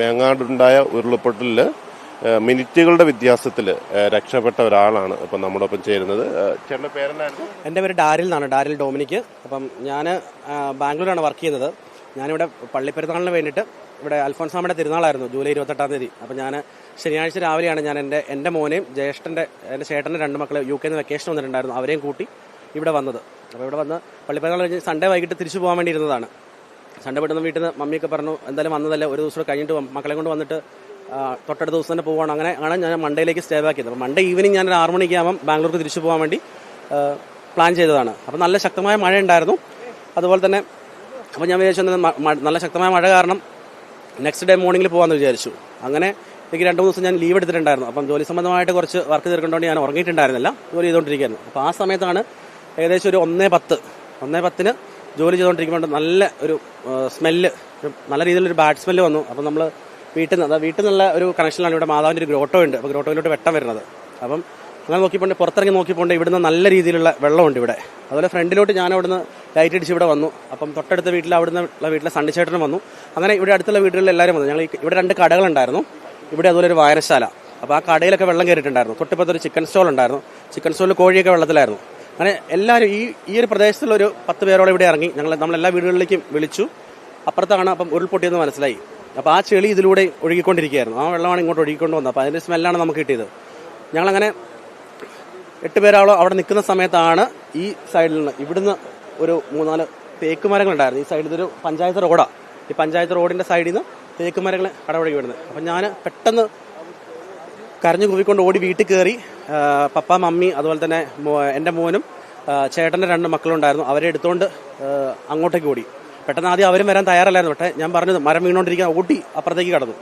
വേങ്ങാടുണ്ടായ ഉരുൾപൊട്ടലിൽ മിനിറ്റുകളുടെ വ്യത്യാസത്തിൽ രക്ഷപ്പെട്ട ഒരാളാണ് ഇപ്പം നമ്മുടെ ചേരുന്നത്. ചേട്ടന്റെ പേരെന്നായിരുന്നു എന്റെ പേര് ഡാരിൽ എന്നാണ് ഡാരിൽ ഡൊമിനിക്ക്. അപ്പം ഞാൻ ബാംഗ്ലൂരാണ് വർക്ക് ചെയ്യുന്നത്. ഞാനിവിടെ പള്ളിപ്പെരുന്നാളിന് വേണ്ടിയിട്ട് ഇവിടെ അൽഫോൻസാമയുടെ തിരുനാളായിരുന്നു ജൂലൈ ഇരുപത്തെട്ടാം തീയതി. അപ്പം ഞാൻ ശനിയാഴ്ച രാവിലെയാണ് ഞാൻ എന്റെ എന്റെ മോനെയും ജ്യേഷ്ഠന്റെ എന്റെ ചേട്ടന്റെ രണ്ട് മക്കളെ യു കെന്ന് വെക്കേഷൻ വന്നിട്ടുണ്ടായിരുന്നു. അവരെയും കൂട്ടി ഇവിടെ വന്നത്. അപ്പോൾ ഇവിടെ വന്ന് പള്ളിപ്പെരുന്നാൾ കഴിഞ്ഞ് സൺഡേ വൈകിട്ട് തിരിച്ചു പോകാൻ വേണ്ടി ഇരുന്നതാണ്. സൺഡേ പെട്ടെന്ന് വീട്ടിൽ നിന്ന് മമ്മിയൊക്കെ പറഞ്ഞു എന്തായാലും വന്നതല്ല ഒരു ദിവസം കഴിഞ്ഞിട്ട് മക്കളെ കൊണ്ട് വന്നിട്ട് തൊട്ടടുത്ത ദിവസം തന്നെ പോവാണ്. അങ്ങനെ ആണ് ഞാൻ മണ്ടേയിലേക്ക് സ്റ്റേ ബാക്ക് ചെയ്തത് അപ്പോൾ മണ്ടേ ഈവനിങ് ഞാൻ ഒരു ആറ് മണിക്ക് ബാംഗ്ലൂർക്ക് തിരിച്ചു പോകാൻ വേണ്ടി പ്ലാൻ ചെയ്തതാണ്. അപ്പോൾ നല്ല ശക്തമായ മഴ ഉണ്ടായിരുന്നു അതുപോലെ തന്നെ അപ്പോൾ ഞാൻ വിചാരിച്ചു നല്ല ശക്തമായ മഴ കാരണം നെക്സ്റ്റ് ഡേ മോർണിംഗിൽ പോകാമെന്ന് വിചാരിച്ചു. അങ്ങനെ എനിക്ക് രണ്ട് മൂന്ന് ദിവസം ഞാൻ ലീവ് എടുത്തിട്ടുണ്ടായിരുന്നു. അപ്പം ജോലി സംബന്ധമായിട്ട് കുറച്ച് വർക്ക് തീർക്കേണ്ടതുകൊണ്ട് ഞാൻ ഉറങ്ങിയിട്ടുണ്ടായിരുന്നില്ല. ജോലി ചെയ്തുകൊണ്ടിരിക്കുകയായിരുന്നു അപ്പോൾ ആ സമയത്താണ് ഏകദേശം ഒരു ഒന്നേ പത്ത് ഒന്നേ പത്തിന് ജോലി ചെയ്തുകൊണ്ടിരിക്കുമ്പോൾ നല്ല ഒരു സ്മെല്ല്. നല്ല രീതിയിലൊരു ബാഡ് സ്മെല്ല് വന്നു. അപ്പം നമ്മൾ വീട്ടിൽ നിന്ന് വീട്ടിൽ നിന്നുള്ള ഒരു കണക്ഷനിലാണ് ഇവിടെ മാതാവിന്റെ ഒരു ഗ്രോട്ടോ ഉണ്ട്. അപ്പോൾ ഗ്രോട്ടോയിലോട്ട് വെട്ടം വരുന്നത്. അപ്പം അങ്ങനെ നോക്കിപ്പോണ്ട് പുറത്തിറങ്ങി നോക്കിപ്പോണ്ട് ഇവിടുന്ന് നല്ല രീതിയിലുള്ള വെള്ളമുണ്ട് ഇവിടെ. അതുപോലെ ഫ്രണ്ടിലോട്ട് ഞാൻ അവിടുന്ന് ലൈറ്റ് അടിച്ച് ഇവിടെ വന്നു. അപ്പം തൊട്ടടുത്ത വീട്ടിൽ അവിടുന്ന് ഉള്ള വീട്ടിലെ സണ്ണിച്ചേട്ടനും വന്നു. അങ്ങനെ ഇവിടെ അടുത്തുള്ള വീടുകളിൽ എല്ലാവരും വന്നു. ഞങ്ങൾ ഇവിടെ രണ്ട് കടകളുണ്ടായിരുന്നു ഇവിടെ അതുപോലെ ഒരു വായനശാല. അപ്പോൾ ആ കടയിലൊക്കെ വെള്ളം കയറിയിട്ടുണ്ടായിരുന്നു. തൊട്ടിപ്പുറത്ത് ഒരു ചിക്കൻ സ്റ്റോൾ ഉണ്ടായിരുന്നു. ചിക്കൻ സ്റ്റോളിൽ കോഴിയൊക്കെ വെള്ളത്തിലായിരുന്നു. അങ്ങനെ എല്ലാവരും ഈ ഈ ഒരു പ്രദേശത്തുള്ള ഒരു പത്ത് പേരോളം ഇവിടെ ഇറങ്ങി ഞങ്ങൾ നമ്മളെല്ലാ വീടുകളിലേക്കും വിളിച്ചു. അപ്പുറത്താണ് അപ്പം ഉരുൾപൊട്ടിയെന്ന് മനസ്സിലായി. അപ്പോൾ ആ ചെളി ഇതിലൂടെ ഒഴുകിക്കൊണ്ടിരിക്കുകയായിരുന്നു. ആ വെള്ളമാണ് ഇങ്ങോട്ട് ഒഴുകിക്കൊണ്ട് വന്നത്. അപ്പോൾ അതിന്റെ സ്മെല്ലാണ് നമുക്ക് കിട്ടിയത്. ഞങ്ങളങ്ങനെ എട്ട് പേരാളോ അവിടെ നിൽക്കുന്ന സമയത്താണ് ഈ സൈഡിൽ നിന്ന് ഇവിടുന്ന് ഒരു മൂന്നാൽ തേക്ക് മരങ്ങളുണ്ടായിരുന്നു ഈ സൈഡിൽ ഇതൊരു പഞ്ചായത്ത് റോഡാണ് ഈ പഞ്ചായത്ത് റോഡിന്റെ സൈഡിൽ നിന്ന് തേക്ക് മരങ്ങൾ കടവഴി വരുന്നത്. അപ്പം ഞാൻ പെട്ടെന്ന് കരഞ്ഞു കുറിക്കൊണ്ട് ഓടി വീട്ടിൽ കയറി പപ്പ മമ്മി അതുപോലെ തന്നെ എന്റെ മോനും ചേട്ടന്റെ രണ്ട് മക്കളുണ്ടായിരുന്നു അവരെ എടുത്തുകൊണ്ട് അങ്ങോട്ടേക്ക് ഓടി. പെട്ടെന്ന് ആദ്യം അവരും വരാൻ തയ്യാറല്ലായിരുന്നു. പക്ഷേ ഞാൻ പറഞ്ഞത് മരം വീണുകൊണ്ടിരിക്കാൻ ഓടി അപ്പുറത്തേക്ക് കടന്നു.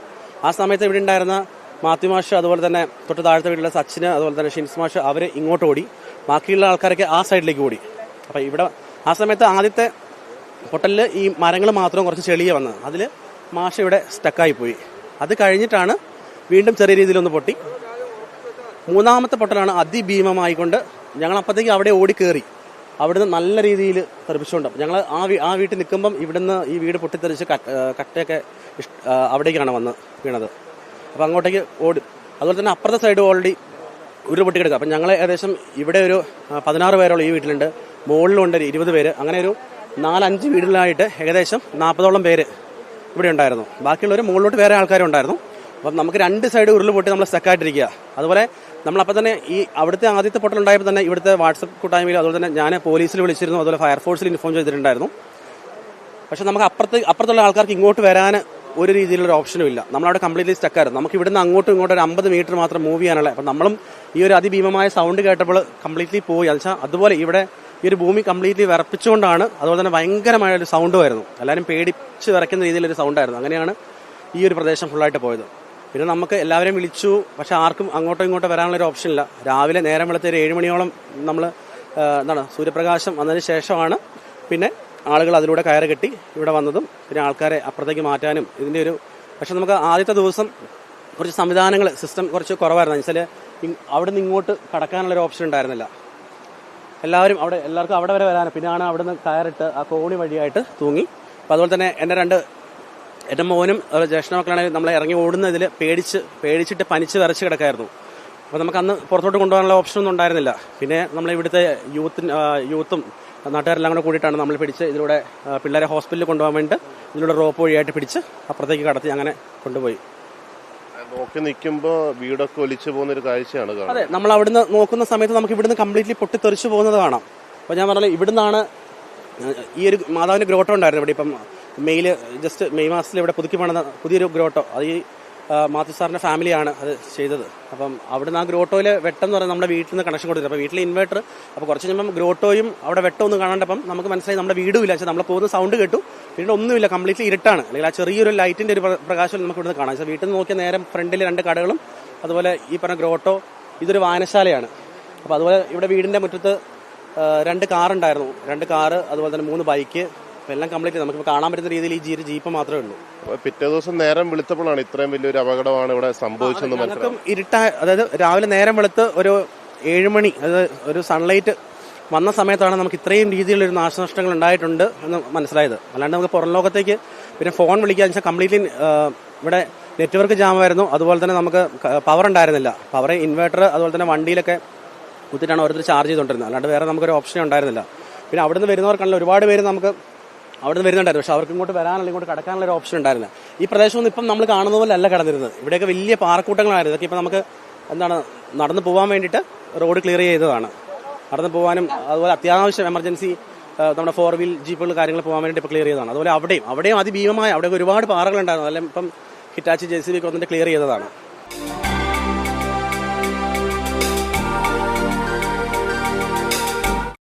ആ സമയത്ത് ഇവിടെ ഉണ്ടായിരുന്ന മാത്യു മാഷ് അതുപോലെ തന്നെ തൊട്ട് താഴത്തെ വീട്ടിലെ സച്ചിന് അതുപോലെ തന്നെ ഷിൻസ് മാഷ് അവർ ഇങ്ങോട്ട് ഓടി. ബാക്കിയുള്ള ആൾക്കാരൊക്കെ ആ സൈഡിലേക്ക് ഓടി. അപ്പം ഇവിടെ ആ സമയത്ത് ആദ്യത്തെ പൊട്ടലിൽ ഈ മരങ്ങൾ മാത്രം കുറച്ച് ചെളിയ വന്നത്. അതിൽ മാഷ് ഇവിടെ സ്റ്റക്കായി പോയി. അത് കഴിഞ്ഞിട്ടാണ് വീണ്ടും ചെറിയ രീതിയിലൊന്ന് പൊട്ടി. മൂന്നാമത്തെ പൊട്ടലാണ് അതിഭീമമായിക്കൊണ്ട് ഞങ്ങൾ അപ്പോഴത്തേക്ക് അവിടെ ഓടി കയറി അവിടുന്ന് നല്ല രീതിയിൽ തെറിപ്പിച്ചുകൊണ്ട്. ഞങ്ങൾ ആ ആ വീട്ടിൽ നിൽക്കുമ്പം ഇവിടുന്ന് ഈ വീട് പൊട്ടിത്തെറിച്ച് കട്ട- കട്ടയൊക്കെ അവിടേക്കാണ് വന്ന് വീണത്. അപ്പം അങ്ങോട്ടേക്ക് ഓടി. അതുപോലെ തന്നെ അപ്പുറത്തെ സൈഡ് ഓൾറെഡി ഒരു പൊട്ടി കിടക്കുക അപ്പം ഞങ്ങൾ ഏകദേശം ഇവിടെ ഒരു പതിനാറ് പേരോളം ഈ വീട്ടിലുണ്ട്. മുകളിലുണ്ട് ഇരുപത് പേര്. അങ്ങനെ ഒരു നാലഞ്ച് വീടുകളിലായിട്ട് ഏകദേശം നാൽപ്പതോളം പേര് ഇവിടെ ഉണ്ടായിരുന്നു. ബാക്കിയുള്ളവർ മുകളിലോട്ട് വേറെ ആൾക്കാരുണ്ടായിരുന്നു. അപ്പം നമുക്ക് രണ്ട് സൈഡ് ഉരുൾ പൊട്ടി നമ്മൾ സ്റ്റക്കായിട്ടിരിക്കുക അതുപോലെ നമ്മളപ്പോൾ തന്നെ ഈ അവിടുത്തെ ആദ്യത്തെ പൊട്ടൽ ഉണ്ടായപ്പോൾ തന്നെ ഇവിടുത്തെ വാട്സപ്പ് കൂട്ടായ്മയിൽ അതുപോലെ തന്നെ ഞാൻ പോലീസിൽ വിളിച്ചിരുന്നു അതുപോലെ ഫയർഫോഴ്സിൽ ഇൻഫോം ചെയ്തിട്ടുണ്ടായിരുന്നു. പക്ഷെ നമുക്ക് അപ്പുറത്ത് അപ്പുറത്തുള്ള ആൾക്കാർക്ക് ഇങ്ങോട്ട് വരാൻ ഒരു രീതിയിലുള്ള ഓപ്ഷനും ഇല്ല. നമ്മളവിടെ കംപ്ലീറ്റ്ലി സ്റ്റക്കായിരുന്നു നമുക്ക് ഇവിടുന്ന് അങ്ങോട്ടും ഇങ്ങോട്ടും ഒരു അമ്പത് മീറ്റർ മാത്രം മൂവ് ചെയ്യാനുള്ള അപ്പം നമ്മളും ഈ ഒരു അതിഭീമമായ സൗണ്ട് കേട്ടപ്പോൾ കംപ്ലീറ്റ്ലി പോയി. അത് അതുപോലെ ഇവിടെ ഈ ഒരു ഭൂമി കംപ്ലീറ്റ്ലി വിറപ്പിച്ചുകൊണ്ടാണ് അതുപോലെ തന്നെ ഭയങ്കരമായ ഒരു സൗണ്ട് ആയിരുന്നു എല്ലാവരും പേടിച്ച് വിറയ്ക്കുന്ന രീതിയിലൊരു സൗണ്ടായിരുന്നു അങ്ങനെയാണ് ഈ ഒരു പ്രദേശം ഫുള്ളായിട്ട് പോയത്. പിന്നെ നമുക്ക് എല്ലാവരെയും വിളിച്ചു പക്ഷെ ആർക്കും അങ്ങോട്ടോ ഇങ്ങോട്ടോ വരാനുള്ള ഒരു ഓപ്ഷൻ ഇല്ല. രാവിലെ നേരം വെളുത്ത ഒരു ഏഴ് മണിയോളം നമ്മൾ എന്താണ് സൂര്യപ്രകാശം വന്നതിന് ശേഷമാണ് പിന്നെ ആളുകൾ അതിലൂടെ കയറ് കെട്ടി ഇവിടെ വന്നതും പിന്നെ ആൾക്കാരെ അപ്പുറത്തേക്ക് മാറ്റാനും ഇതിന്റെ ഒരു പക്ഷെ നമുക്ക് ആദ്യത്തെ ദിവസം കുറച്ച് സംവിധാനങ്ങൾ സിസ്റ്റം കുറച്ച് കുറവായിരുന്നു. വെച്ചാൽ അവിടെ നിന്ന് ഇങ്ങോട്ട് കടക്കാനുള്ള ഒരു ഓപ്ഷൻ ഉണ്ടായിരുന്നില്ല. എല്ലാവരും അവിടെ എല്ലാവർക്കും അവിടെ വരെ വരാനും. പിന്നെയാണ് അവിടെ നിന്ന് കയറിട്ട് ആ കോണി വഴിയായിട്ട് തൂങ്ങി. അപ്പോൾ അതുപോലെ തന്നെ എന്റെ രണ്ട് എന്റെ മോനും ജ്യേഷ്ഠ മക്കളാണെങ്കിൽ നമ്മളെ ഇറങ്ങി ഓടുന്നതിൽ പേടിച്ച് പേടിച്ചിട്ട് പനിച്ച് വിറച്ച് കിടക്കായിരുന്നു. അപ്പോൾ നമുക്ക് അന്ന് പുറത്തോട്ട് കൊണ്ടുപോകാനുള്ള ഓപ്ഷൻ ഒന്നും ഉണ്ടായിരുന്നില്ല. പിന്നെ നമ്മൾ ഇവിടുത്തെ യൂത്തിന് യൂത്തും നാട്ടുകാരെല്ലാം കൂടെ കൂടിയിട്ടാണ് നമ്മൾ പിടിച്ച് ഇതിലൂടെ പിള്ളേരെ ഹോസ്പിറ്റലിൽ കൊണ്ടുപോകാൻ വേണ്ടി ഇതിലൂടെ റോപ്പ് വഴിയായിട്ട് പിടിച്ച് അപ്പുറത്തേക്ക് കടത്തി അങ്ങനെ കൊണ്ടുപോയി. നോക്കി നിൽക്കുമ്പോൾ വീടൊക്കെ ഒലിച്ചു പോകുന്ന ഒരു കാഴ്ചയാണ് അതെ നമ്മൾ അവിടുന്ന് നോക്കുന്ന സമയത്ത് നമുക്ക് ഇവിടുന്ന് കംപ്ലീറ്റ്ലി പൊട്ടിത്തെറിച്ചു പോകുന്നത് കാണാം. അപ്പോൾ ഞാൻ പറഞ്ഞാൽ ഇവിടുന്നാണ് ഈ ഒരു മാതാവിന്റെ ഗ്രോട്ടം ഉണ്ടായിരുന്നു ഇവിടെ ഇപ്പം മെയ്യിൽ ജസ്റ്റ് മെയ് മാസത്തിൽ ഇവിടെ പുതുക്കി പണിത പുതിയൊരു ഗ്രോട്ടോ അത് ഈ മാത്യു സാറിന്റെ ഫാമിലിയാണ് അത് ചെയ്തത്. അപ്പം അവിടെ നിന്ന് ആ ഗ്രോട്ടോയിൽ വെട്ടം എന്ന് പറയുന്നത് നമ്മുടെ വീട്ടിൽ നിന്ന് കണക്ഷൻ കൊടുത്തിട്ട് അപ്പോൾ വീട്ടിൽ ഇൻവേർട്ടർ അപ്പോൾ കുറച്ച് കഴിയുമ്പം ഗ്രോട്ടോയും അവിടെ വെട്ടമൊന്നും കാണാണ്ടപ്പം നമുക്ക് മനസ്സിലായി നമ്മുടെ വീടും ഇല്ല. പക്ഷേ നമ്മൾ പോകുന്ന സൗണ്ട് കേട്ടു. വീട്ടിൽ ഒന്നുമില്ല കംപ്ലീറ്റ്ലി ഇരുട്ടാണ്. അല്ലെങ്കിൽ ആ ചെറിയൊരു ലൈറ്റിന്റെ ഒരു പ്ര- പ്രകാശം നമുക്ക് ഇവിടുന്ന് കാണാം. പക്ഷേ വീട്ടിൽ നിന്ന് നോക്കിയ നേരം ഫ്രണ്ടിൽ രണ്ട് കടകളും അതുപോലെ ഈ പറഞ്ഞ ഗ്രോട്ടോ ഇതൊരു വായനശാലയാണ്. അപ്പോൾ അതുപോലെ ഇവിടെ വീടിന്റെ മുറ്റത്ത് രണ്ട് കാറുണ്ടായിരുന്നു രണ്ട് കാറ് അതുപോലെ തന്നെ മൂന്ന് ബൈക്ക് അപ്പോൾ എല്ലാം കംപ്ലീറ്റ് നമുക്ക് കാണാൻ പറ്റുന്ന രീതിയിൽ ഈ ജീ- ജീപ്പ് മാത്രമേ ഉള്ളൂ. പിറ്റേ ദിവസം നേരം വിളിച്ചപ്പോഴാണ് ഇത്രയും വലിയൊരു അപകടമാണ് ഇവിടെ സംഭവിച്ചെന്ന് നമുക്കും ഇരുട്ട അതായത് രാവിലെ നേരം വെളുത്ത് ഒരു ഏഴ് മണി അതായത് ഒരു സൺലൈറ്റ് വന്ന സമയത്താണ് നമുക്ക് ഇത്രയും രീതിയിലൊരു നാശനഷ്ടങ്ങൾ ഉണ്ടായിട്ടുണ്ട് എന്ന് മനസ്സിലായത്. അല്ലാണ്ട് നമുക്ക് പുറം ലോകത്തേക്ക് പിന്നെ ഫോൺ വിളിക്കാന്ന് വെച്ചാൽ കംപ്ലീറ്റ്ലി ഇവിടെ നെറ്റ്വർക്ക് ജാമായിരുന്നു അതുപോലെ തന്നെ നമുക്ക് പവർ ഉണ്ടായിരുന്നില്ല. പവർ ഇൻവേർട്ടർ അതുപോലെ തന്നെ വണ്ടിയിലൊക്കെ കുത്തിയിട്ടാണ് ഓരോരുത്തർ ചാർജ് ചെയ്തുകൊണ്ടിരുന്നത്. അല്ലാണ്ട് വേറെ നമുക്കൊരു ഓപ്ഷൻ ഉണ്ടായിരുന്നില്ല. പിന്നെ അവിടുന്ന് വരുന്നവർക്കാണല്ലോ ഒരുപാട് പേര് നമുക്ക് അവിടുന്ന് വരുന്നുണ്ടായിരുന്നു. പക്ഷെ അവർക്ക് ഇങ്ങോട്ട് വരാനുള്ള ഇങ്ങോട്ട് കടക്കാനുള്ള ഒരു ഓപ്ഷൻ ഉണ്ടായിരുന്നില്ല. ഈ പ്രദേശമൊന്നും ഇപ്പം നമ്മൾ കാണുന്ന പോലെ അല്ല കടന്നിരുന്നത്. ഇവിടെയൊക്കെ വലിയ പാറക്കൂട്ടങ്ങളായിരുന്നു. ഇതൊക്കെ ഇപ്പം നമുക്ക് എന്താണ് നടന്നു പോകാൻ വേണ്ടിയിട്ട് റോഡ് ക്ലിയർ ചെയ്തതാണ്. നടന്നു പോകാനും അതുപോലെ അത്യാവശ്യം എമർജൻസി നമ്മുടെ ഫോർ വീൽ ജീപ്പുകൾ കാര്യങ്ങൾ പോകാൻ വേണ്ടി ഇപ്പോൾ ക്ലിയർ ചെയ്തതാണ്. അതുപോലെ അവിടെയും അവിടെയും അതിഭീമമായ അവിടെ ഒരുപാട് പാറകളുണ്ടായിരുന്നു. അതെല്ലാം ഇപ്പം ഹിറ്റാച്ചി ജെ സി ബി ഒക്കെ ക്ലിയർ ചെയ്തതാണ്.